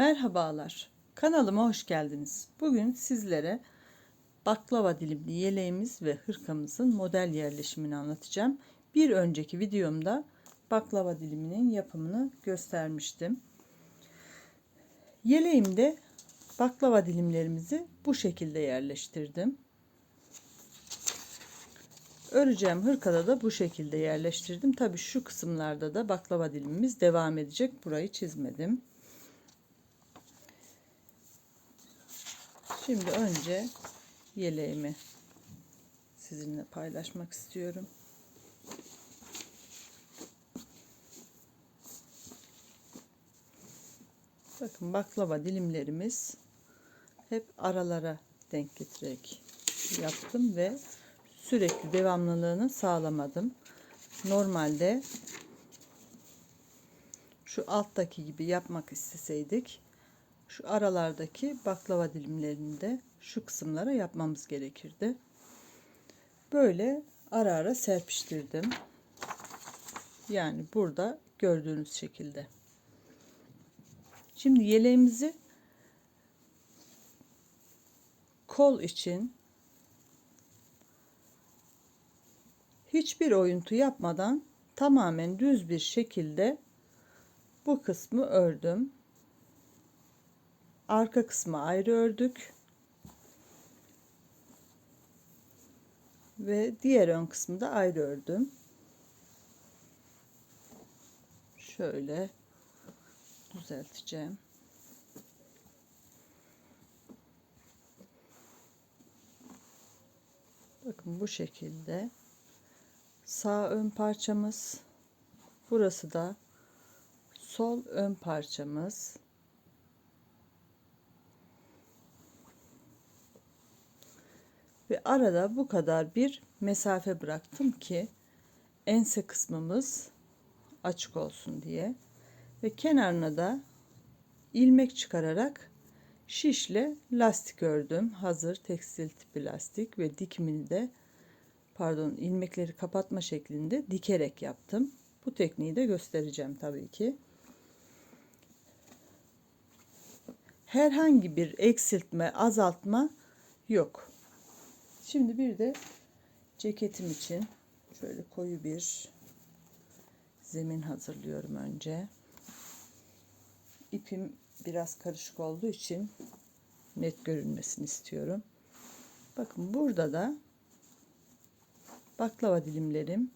Merhabalar. Kanalıma hoş geldiniz. Bugün sizlere baklava dilimli yeleğimiz ve hırkamızın model yerleşimini anlatacağım. Bir önceki videomda baklava diliminin yapımını göstermiştim. Yeleğimde baklava dilimlerimizi bu şekilde yerleştirdim. Öreceğim hırkada da bu şekilde yerleştirdim. Tabi şu kısımlarda da baklava dilimimiz devam edecek. Burayı çizmedim. Şimdi önce yeleğimi sizinle paylaşmak istiyorum. Bakın baklava dilimlerimiz hep aralara denk getirerek yaptım ve sürekli devamlılığını sağlamadım. Normalde şu alttaki gibi yapmak isteseydik şu aralardaki baklava dilimlerini de şu kısımlara yapmamız gerekirdi. Böyle ara ara serpiştirdim. Yani burada gördüğünüz şekilde. Şimdi yeleğimizi kol için hiçbir oyuntu yapmadan tamamen düz bir şekilde bu kısmı ördüm. Arka kısmı ayrı ördük. Ve diğer ön kısmı da ayrı ördüm. Şöyle düzelteceğim. Bakın bu şekilde sağ ön parçamız burası da sol ön parçamız arada bu kadar bir mesafe bıraktım ki ense kısmımız açık olsun diye ve kenarına da ilmek çıkararak şişle lastik ördüm. Hazır tekstil tipi lastik ve dikimini de pardon ilmekleri kapatma şeklinde dikerek yaptım. Bu tekniği de göstereceğim tabii ki. Herhangi bir eksiltme, azaltma yok. Şimdi bir de ceketim için şöyle koyu bir zemin hazırlıyorum önce. İpim biraz karışık olduğu için net görünmesini istiyorum. Bakın burada da baklava dilimlerim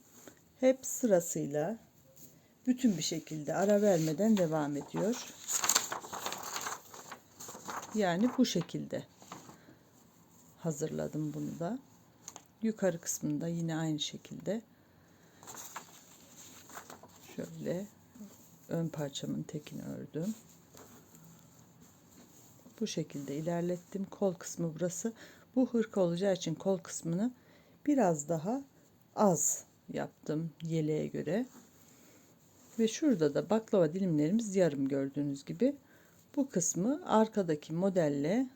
hep sırasıyla bütün bir şekilde ara vermeden devam ediyor. Yani bu şekilde hazırladım bunu da. Yukarı kısmında yine aynı şekilde şöyle ön parçamın tekini ördüm. Bu şekilde ilerlettim. Kol kısmı burası. Bu hırka olacağı için kol kısmını biraz daha az yaptım yeleğe göre. Ve şurada da baklava dilimlerimiz yarım gördüğünüz gibi. Bu kısmı arkadaki modelle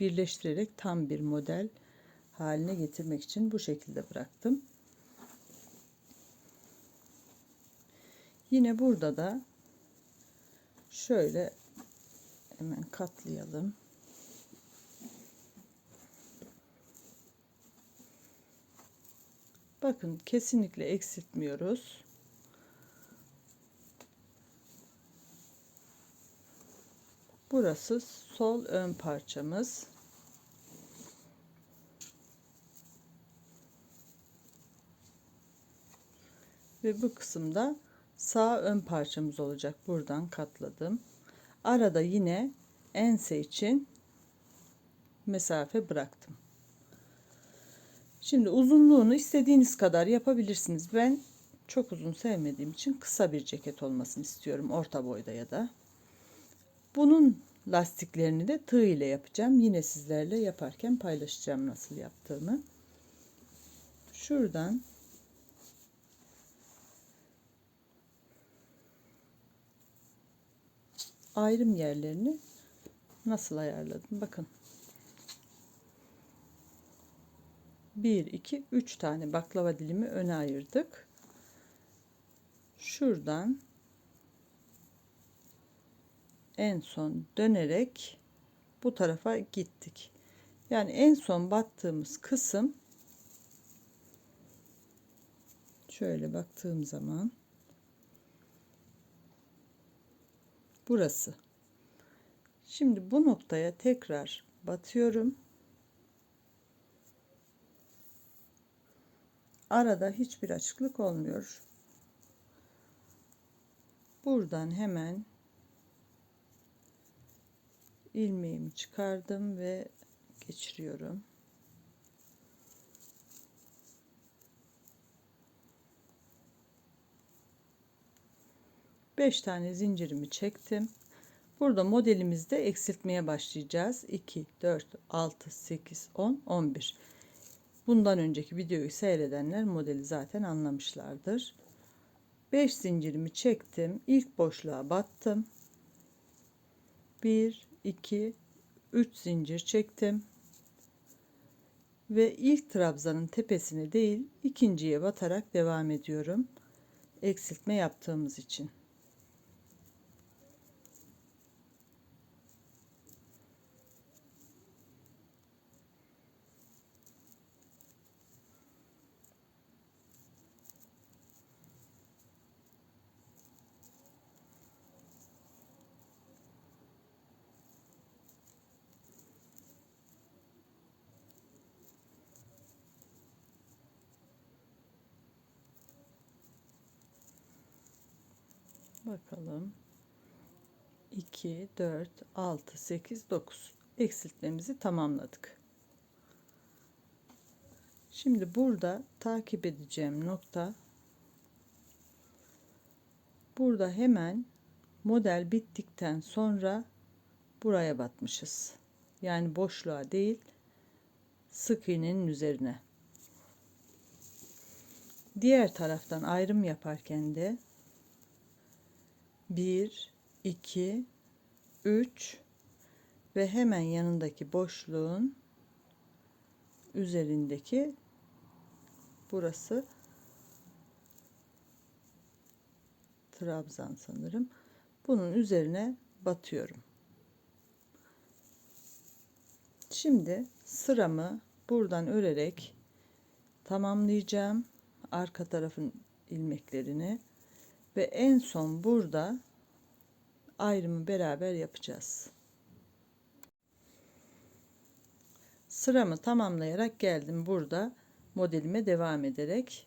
birleştirerek tam bir model haline getirmek için bu şekilde bıraktım. Yine burada da şöyle hemen katlayalım. Bakın kesinlikle eksiltmiyoruz. Burası sol ön parçamız. Ve bu kısımda sağ ön parçamız olacak. Buradan katladım. Arada yine ense için mesafe bıraktım. Şimdi uzunluğunu istediğiniz kadar yapabilirsiniz. Ben çok uzun sevmediğim için kısa bir ceket olmasını istiyorum. Orta boyda ya da. Bunun lastiklerini de tığ ile yapacağım. Yine sizlerle yaparken paylaşacağım nasıl yaptığımı. Şuradan ayrım yerlerini nasıl ayarladım? Bakın. 1 2 3 tane baklava dilimi öne ayırdık. Şuradan en son dönerek bu tarafa gittik. Yani en son battığımız kısım şöyle baktığım zaman burası. Şimdi bu noktaya tekrar batıyorum. Arada hiçbir açıklık olmuyor. Buradan hemen ilmeğimi çıkardım ve geçiriyorum. Beş tane zincirimi çektim. Burada modelimizde eksiltmeye başlayacağız. 2, 4, 6, 8, 10, 11. Bundan önceki videoyu seyredenler modeli zaten anlamışlardır. 5 zincirimi çektim. İlk boşluğa battım. 1, 2, 3 zincir çektim. Ve ilk trabzanın tepesine değil ikinciye batarak devam ediyorum. Eksiltme yaptığımız için. Bakalım. 2, 4, 6, 8, 9. Eksiltmemizi tamamladık. Şimdi burada takip edeceğim nokta burada hemen model bittikten sonra buraya batmışız. Yani boşluğa değil sık iğnenin üzerine. Diğer taraftan ayrım yaparken de 1 2 3 ve hemen yanındaki boşluğun üzerindeki burası trabzan sanırım. Bunun üzerine batıyorum. Şimdi sıramı buradan örerek tamamlayacağım arka tarafın ilmeklerini ve en son burada ayrımı beraber yapacağız. Sıramı tamamlayarak geldim burada modelime devam ederek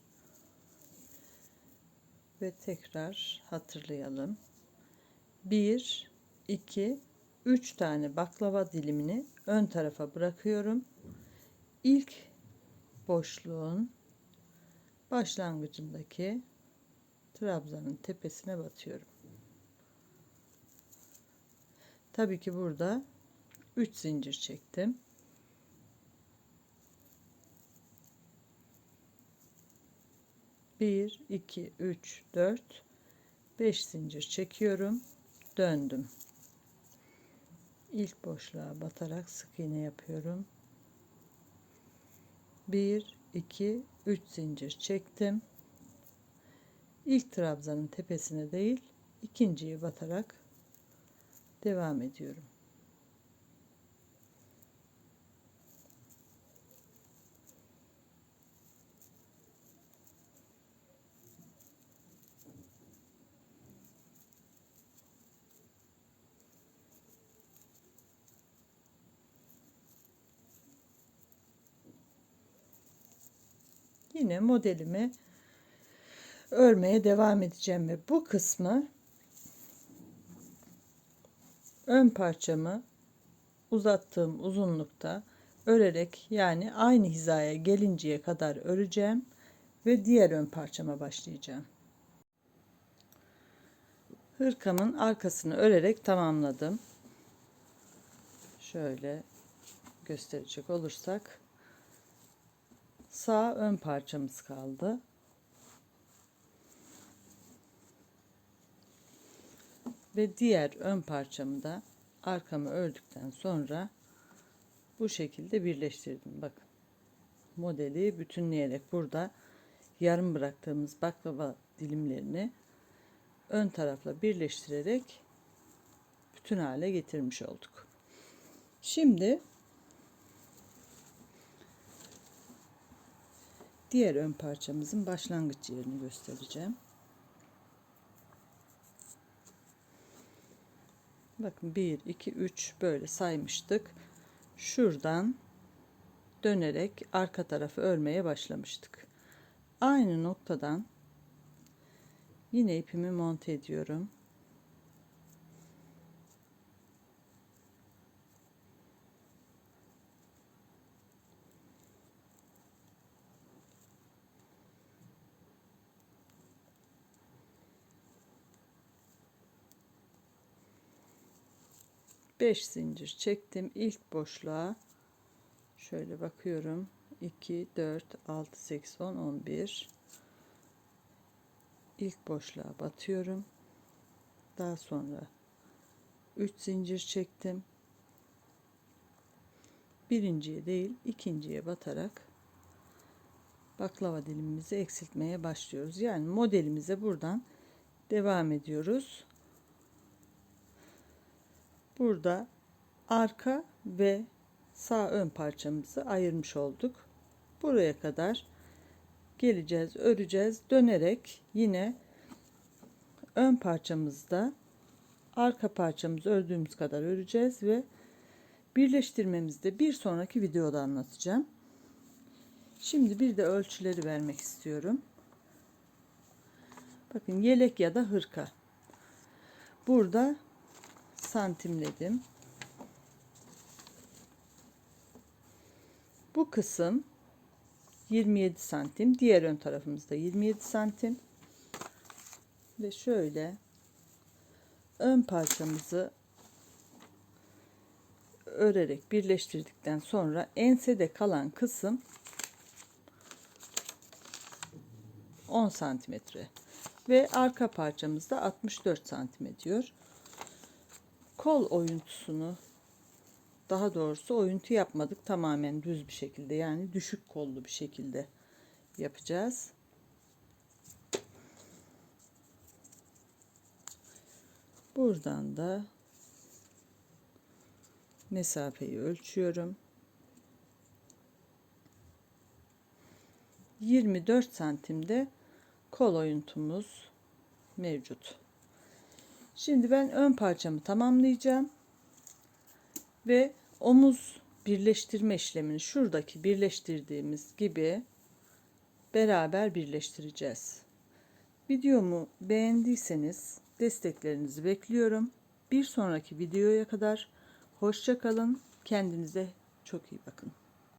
ve tekrar hatırlayalım. 1 2 3 tane baklava dilimini ön tarafa bırakıyorum. İlk boşluğun başlangıcındaki trabzanın tepesine batıyorum. Tabii ki burada 3 zincir çektim. Bir, iki, üç, dört, beş zincir çekiyorum. Döndüm. İlk boşluğa batarak sık iğne yapıyorum. Bir, iki, üç zincir çektim. İlk trabzanın tepesine değil, ikinciye batarak devam ediyorum. Yine modelimi örmeye devam edeceğim ve bu kısmı ön parçamı uzattığım uzunlukta örerek yani aynı hizaya gelinceye kadar öreceğim ve diğer ön parçama başlayacağım. Hırkamın arkasını örerek tamamladım. Şöyle gösterecek olursak sağ ön parçamız kaldı. Ve diğer ön parçamı da arkamı ördükten sonra bu şekilde birleştirdim. Bakın modeli bütünleyerek burada yarım bıraktığımız baklava dilimlerini ön tarafla birleştirerek bütün hale getirmiş olduk. Şimdi diğer ön parçamızın başlangıç yerini göstereceğim. Bakın 1, 2, 3 böyle saymıştık. Şuradan dönerek arka tarafı örmeye başlamıştık. Aynı noktadan yine ipimi monte ediyorum. Beş zincir çektim. İlk boşluğa şöyle bakıyorum. 2 4 6 8 10 11 ilk boşluğa batıyorum. Daha sonra 3 zincir çektim. Birinciye değil ikinciye batarak baklava dilimimizi eksiltmeye başlıyoruz. Yani modelimize buradan devam ediyoruz burada arka ve sağ ön parçamızı ayırmış olduk. Buraya kadar geleceğiz, öreceğiz. Dönerek yine ön parçamızda arka parçamızı ördüğümüz kadar öreceğiz ve birleştirmemizde bir sonraki videoda anlatacağım. Şimdi bir de ölçüleri vermek istiyorum. Bakın yelek ya da hırka. Burada santimledim. Bu kısım 27 santim. Diğer ön tarafımızda 27 santim. Ve şöyle ön parçamızı örerek birleştirdikten sonra ensede kalan kısım 10 santimetre ve arka parçamızda 64 santim ediyor. Kol oyuntusunu daha doğrusu oyuntu yapmadık. Tamamen düz bir şekilde yani düşük kollu bir şekilde yapacağız. Buradan da mesafeyi ölçüyorum. 24 santimde kol oyuntumuz mevcut. Şimdi ben ön parçamı tamamlayacağım ve omuz birleştirme işlemini şuradaki birleştirdiğimiz gibi beraber birleştireceğiz. Videomu beğendiyseniz desteklerinizi bekliyorum. Bir sonraki videoya kadar hoşça kalın. Kendinize çok iyi bakın.